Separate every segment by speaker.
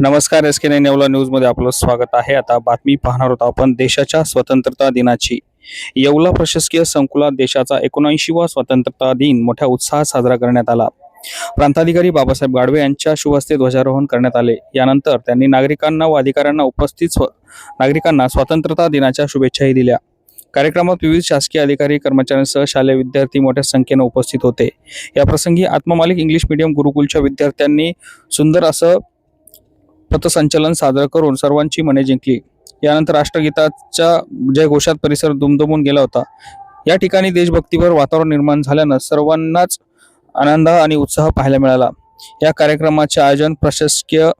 Speaker 1: नमस्कार एस के नेवला न्यूजमध्ये आपलं स्वागत आहे. आता बातमी पाहणार होता आपण देशाच्या स्वतंत्रता दिनाची. येवला प्रशासकीय संकुलात देशाचा एकोणऐंशीवा स्वतंत्रता दिन मोठ्या उत्साहात साजरा करण्यात आला. प्रांताधिकारी बाबासाहेब गाडवे यांच्या शुभहस्ते ध्वजारोहण करण्यात आले. यानंतर त्यांनी नागरिकांना व अधिकाऱ्यांना उपस्थित स्व नागरिकांना स्वतंत्रता दिनाच्या शुभेच्छाही दिल्या. कार्यक्रमात विविध शासकीय अधिकारी कर्मचाऱ्यांसह शालेय विद्यार्थी मोठ्या संख्येनं उपस्थित होते. याप्रसंगी आत्ममालिक इंग्लिश मीडियम गुरुकुलच्या विद्यार्थ्यांनी सुंदर असं पथसंचलन साजरं करून सर्वांची मने जिंकली. यानंतर राष्ट्रगीताच्या जयघोषात परिसर दुमदुमून गेला होता. या ठिकाणी देशभक्तीवर वातावरण निर्माण झाल्यानं सर्वांनाच आनंद आणि उत्साह पाहायला मिळाला. या कार्यक्रमाचे आयोजन प्रशासकीय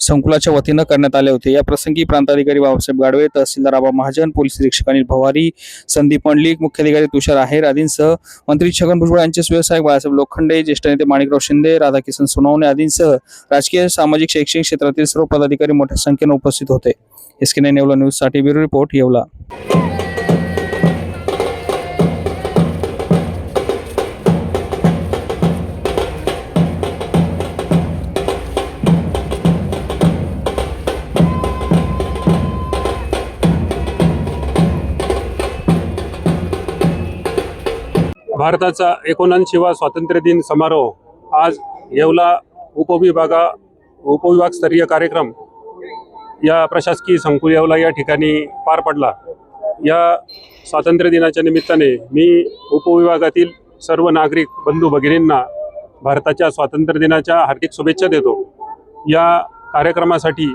Speaker 1: संकुलाच्या वतीनं करण्यात आले होते. या प्रसंगी प्रांताधिकारी बाबासाहेब गाडवे तहसीलदार आबा महाजन पोलीस निरीक्षक अनिल भवारी संदीप मंडलिक मुख्याधिकारी तुषार आहेर आदींसह मंत्री छगन भुजबळ यांचे सुव्यवसायक बाळासाहेब लोखंडे ज्येष्ठ नेते माणिकराव शिंदे राधाकिशन सोनवणे आदींसह राजकीय सामाजिक शैक्षणिक क्षेत्रातील सर्व पदाधिकारी मोठ्या संख्येने उपस्थित होते. एस के नाईन येवला न्यूजसाठी ब्युरो रिपोर्ट येवला.
Speaker 2: भारताचा एकोणऐंशीवा स्वातंत्र्य दिन समारोह आज येवला उपविभागा उपविभागस्तरीय कार्यक्रम या प्रशासकीय संकुल येवला या ठिकाणी पार पडला. या स्वातंत्र्य दिनाच्या निमित्ताने मी उपविभागातील सर्व नागरिक बंधू भगिनींना भारताच्या स्वातंत्र्य दिनाच्या हार्दिक शुभेच्छा देतो. या कार्यक्रमासाठी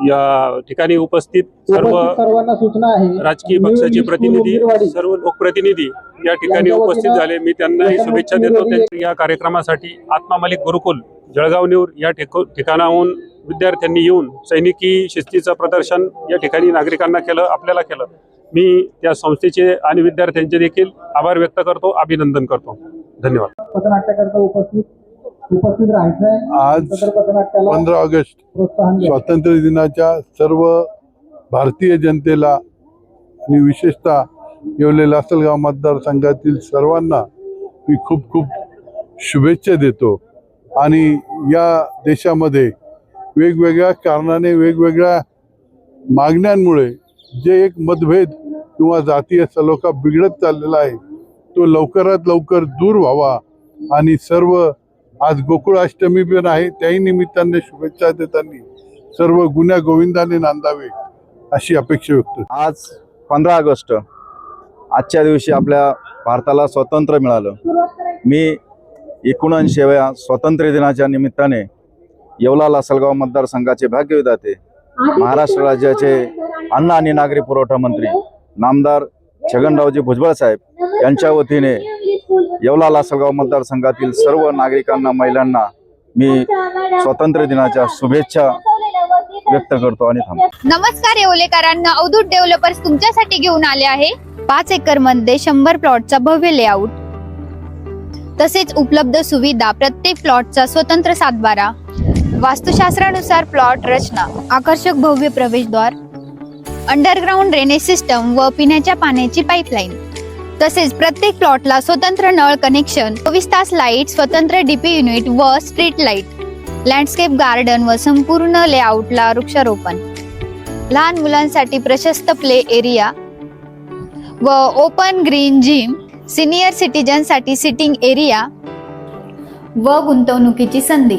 Speaker 2: या ठिकाणी उपस्थित सर्व
Speaker 3: उपस्थित सर्वांना सूचना आहे.
Speaker 2: राजकीय पक्षाचे प्रतिनिधी सर्व लोकप्रतिनिधी या ठिकाणी उपस्थित झाले. मी त्यांनाही शुभेच्छा देतो. या कार्यक्रमासाठी आत्मा मालिक गुरुकुल जळगाव न्यूर या ठिको- ठिकाणाहून विद्यार्थ्यांनी येऊन सैनिकी शिस्तीचं प्रदर्शन या ठिकाणी नागरिकांना केलं आपल्याला केलं. मी त्या संस्थेचे आणि विद्यार्थ्यांचे देखील आभार व्यक्त करतो अभिनंदन करतो. धन्यवाद.
Speaker 3: उपस्थित उपस्थित राहायचंय
Speaker 4: आज पंधरा ऑगस्ट. स्वातंत्र्य दिनाच्या सर्व भारतीय जनतेला आणि विशेषतः येवले लासलगाव मतदारसंघातील सर्वांना मी खूप खूप शुभेच्छा देतो आणि या देशामध्ये वेगवेगळ्या कारणाने वेगवेगळ्या मागण्यांमुळे जे एक मतभेद किंवा जातीय सलोखा बिघडत चाललेला आहे तो लवकरात लवकर दूर व्हावा आणि सर्व आज गोकुळ अष्टमी पण आहे त्याही निमित्ताने शुभेच्छा देताना सर्व गुन्ह्या गोविंदाने नांदावे अशी अपेक्षा व्यक्त
Speaker 5: आज पंधरा ऑगस्ट आजच्या दिवशी आपल्या भारताला स्वातंत्र्य मिळालं. मी एकोणऐंशीव्या स्वातंत्र्य दिनाच्या निमित्ताने येवला लासलगाव मतदारसंघाचे भाग्यविधाते महाराष्ट्र राज्याचे अन्न आणि नागरी पुरवठा मंत्री नामदार छगनरावजी भुजबळ साहेब यांच्या वतीने येवला लासलगाव मतदारसंघातील सर्व नागरिकांना महिलांना मी स्वातंत्र्य दिनाच्या शुभेच्छा व्यक्त करतो आणि थांबतो.
Speaker 6: नमस्कार येवलेकरांना अवधूत डेव्हलपर्स तुमच्यासाठी घेऊन आले आहे. पाच एकरमध्ये शंभर प्लॉटचा भव्य लेआउट. तसेच उपलब्ध सुविधा प्रत्येक प्लॉटचा स्वतंत्र सातबारा. वास्तुशास्त्रानुसार प्लॉट रचना आकर्षक भव्य प्रवेशद्वार अंडरग्राउंड ड्रेनेज सिस्टम व पिण्याच्या पाण्याची पाईपलाईन. तसेच प्रत्येक प्लॉटला स्वतंत्र नळ कनेक्शन चोवीस तास लाइट स्वतंत्र डीपी युनिट व स्ट्रीट लाइट लँडस्केप गार्डन व संपूर्ण लेआउटला वृक्षारोपण. लहान मुलांसाठी प्रशस्त प्ले एरिया व ओपन ग्रीन जिम सिनियर सिटीजनसाठी सिटिंग एरिया व गुंतवणुकीची संधी.